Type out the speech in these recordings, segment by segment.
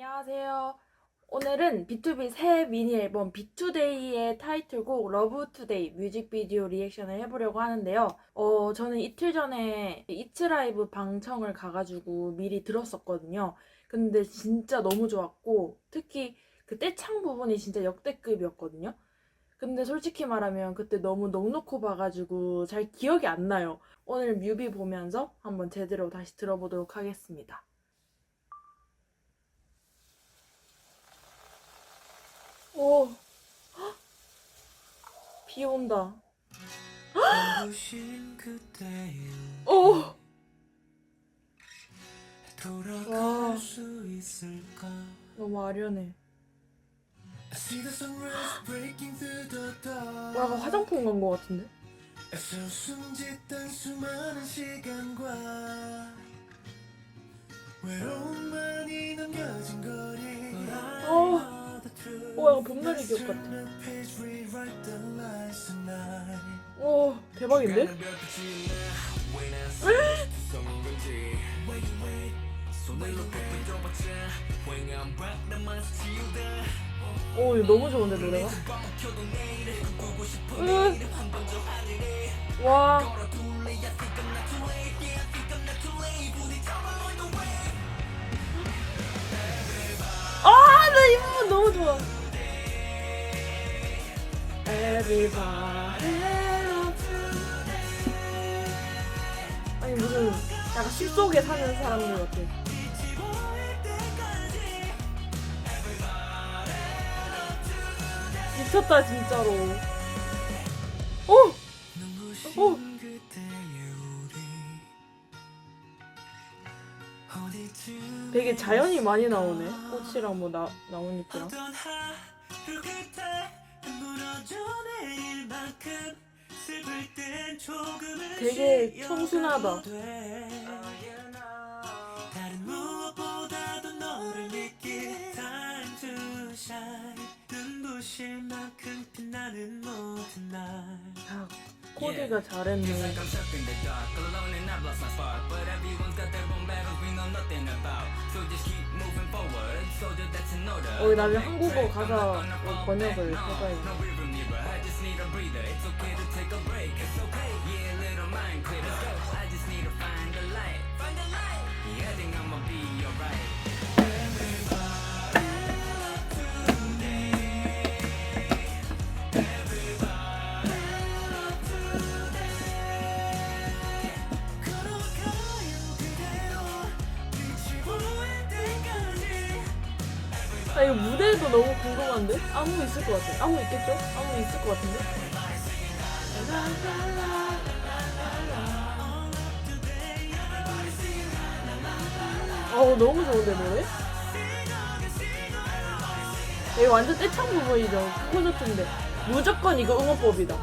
안녕하세요. 오늘은 B2B 새 미니 앨범 B2Day의 타이틀곡 러브 투데이 뮤직비디오 리액션을 해보려고 하는데요. 어, 저는 이틀 전에 이츠라이브 방청을 가가지고 미리 들었었거든요. 근데 진짜 너무 좋았고, 특히 그 떼창 부분이 진짜 역대급이었거든요. 근데 솔직히 말하면 그때 너무 넉넉히 봐가지고 잘 기억이 안 나요. 오늘 뮤비 보면서 한번 제대로 다시 들어보도록 하겠습니다. 오, 헉! 비 온다. 오, 와. 너무 아련해. Dark 뭐라고 화장품 간 거 같은데? 애써 숨짓던 수많은 시간과 외로움만이 남겨진 거리 어. 오, 약간 봄날의 기억 같아. 오, 대박인데? 오, 이거 너무 좋은데, 노래가? 으. 와. Everybody. 아니 무슨 약간 숲 속에 사는 사람들 같아. 미쳤다 진짜로. 오, 눈 되게 자연이 많이 나오네. 꽃이랑 뭐 나, 나뭇잎이랑. 되게 청순하다. 아, 코디가 잘했네. 어, 나중에 한국어 가사 번역을 해봐야겠네. 아 이거 무대도 너무 궁금한데? 아무 있을 것 같아. 아무 있겠죠? 아무 있을 것 같은데? 어우 너무 좋은데 노래? 이거 완전 떼창 부분이죠. 콘서트인데 무조건 이거 응원법이다.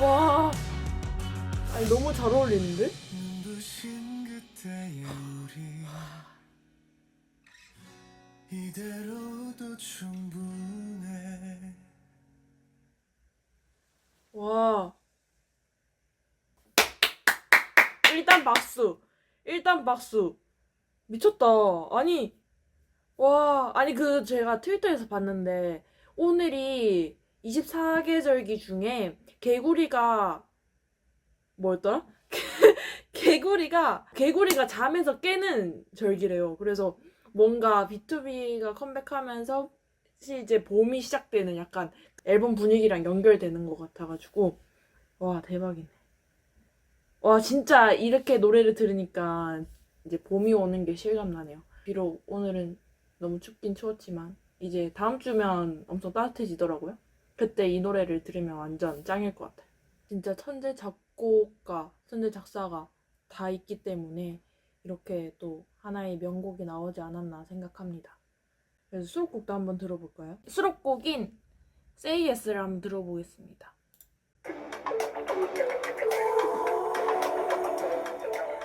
와, 아니 너무 잘 어울리는데? 이대로도 충분해 와. 일단 박수. 일단 박수. 미쳤다. 아니, 와, 아니 그 제가 트위터에서 봤는데 오늘이 24계절기 중에 개구리가 뭐였더라? 개구리가 개구리가 잠에서 깨는 절기래요. 그래서 뭔가 B2B가 컴백하면서 이제 봄이 시작되는 약간 앨범 분위기랑 연결되는 것 같아가지고 와 대박이네. 와 진짜 이렇게 노래를 들으니까 이제 봄이 오는 게 실감나네요. 비록 오늘은 너무 춥긴 추웠지만 이제 다음 주면 엄청 따뜻해지더라고요. 그때 이 노래를 들으면 완전 짱일 것 같아요. 진짜 천재 작곡가, 천재 작사가 다 있기 때문에 이렇게 또 하나의 명곡이 나오지 않았나 생각합니다. 그래서 수록곡도 한번 들어볼까요? 수록곡인 Say Yes를 한번 들어보겠습니다.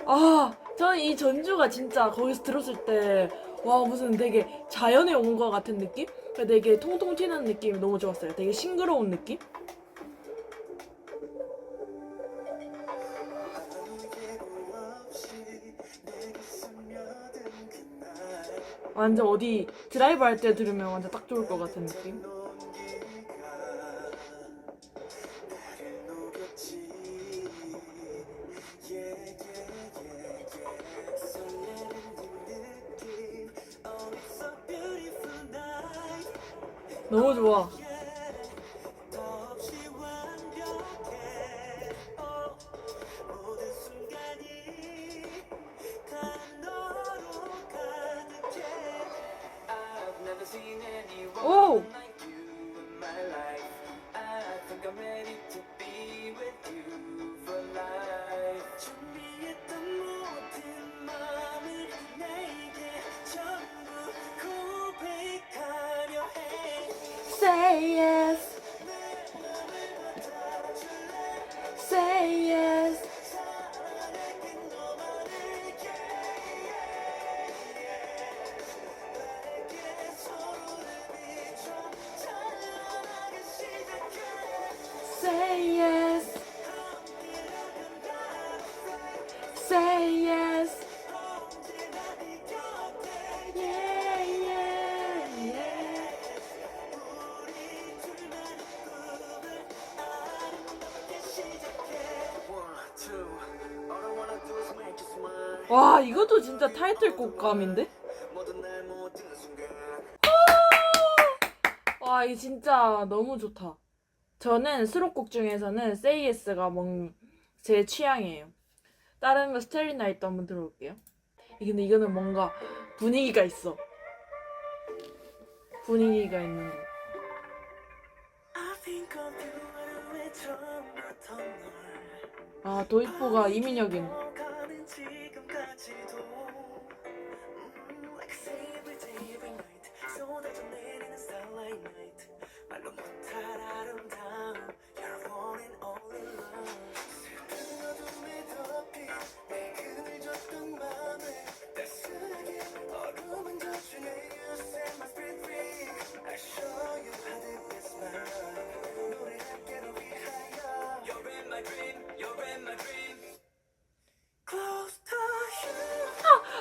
아, 저는 이 전주가 진짜 거기서 들었을 때, 와, 무슨 되게 자연에 온 것 같은 느낌? 되게 통통 튀는 느낌이 너무 좋았어요. 되게 싱그러운 느낌? 완전 어디 드라이브 할 때 들으면 완전 딱 좋을 것 같은 느낌. 너무 좋아. yeah. 와, 이것도 진짜 타이틀곡감인데? 모든 날 모든 순간. 와, 이거 진짜 너무 좋다. 저는 수록곡 중에서는 Say Yes가 제 취향이에요. 다른 거 스텔리 나이트 한번 들어볼게요. 근데 이거는 뭔가 분위기가 있어. 분위기가 있는 거. 아, 도입부가 이민혁인.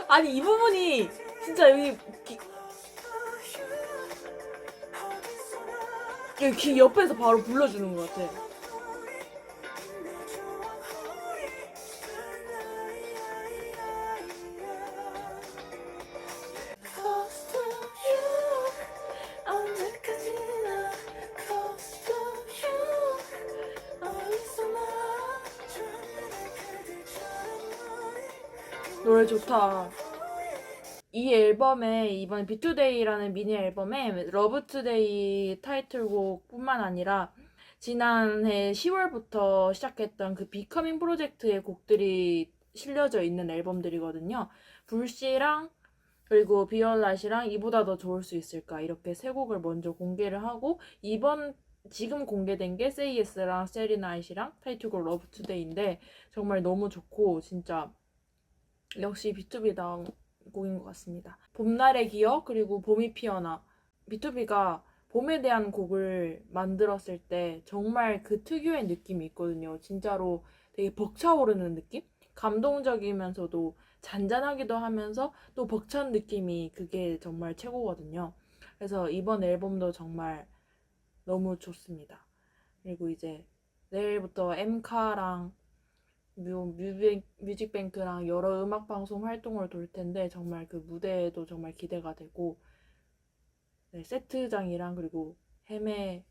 아니, 이 부분이 진짜 여기, 기, 여기 귀 옆에서 바로 불러주는 것 같아. 노래 좋다. 이 앨범에 이번 비투데이라는 미니 앨범에 러브 투데이 타이틀곡뿐만 아니라 지난해 10월부터 시작했던 그 비커밍 프로젝트의 곡들이 실려져 있는 앨범들이거든요. 불씨랑 그리고 비얼라시랑 이보다 더 좋을 수 있을까 이렇게 세 곡을 먼저 공개를 하고 이번 지금 공개된 게 Say Yes랑 세리 나잇이랑 타이틀곡 러브 투데이인데 정말 너무 좋고 진짜 역시 B2B다운 곡인 것 같습니다. 봄날의 기억 그리고 봄이 피어나 B2B가 봄에 대한 곡을 만들었을 때 정말 그 특유의 느낌이 있거든요. 진짜로 되게 벅차오르는 느낌? 감동적이면서도 잔잔하기도 하면서 또 벅찬 느낌이 그게 정말 최고거든요. 그래서 이번 앨범도 정말 너무 좋습니다. 그리고 이제 내일부터 엠카랑 뮤, 뮤직, 뮤직뱅크랑 여러 음악 방송 활동을 돌 텐데 정말 그 무대에도 정말 기대가 되고 네, 세트장이랑 그리고 헤매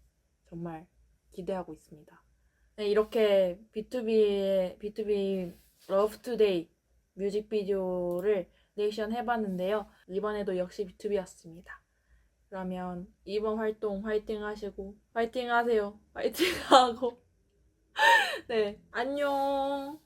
정말 기대하고 있습니다. 네, 이렇게 B2B의 B2B Love Today 뮤직비디오를 리액션 해봤는데요. 이번에도 역시 B2B였습니다. 그러면 이번 활동 화이팅 하시고 화이팅 하세요. 화이팅 하고 네, 안녕.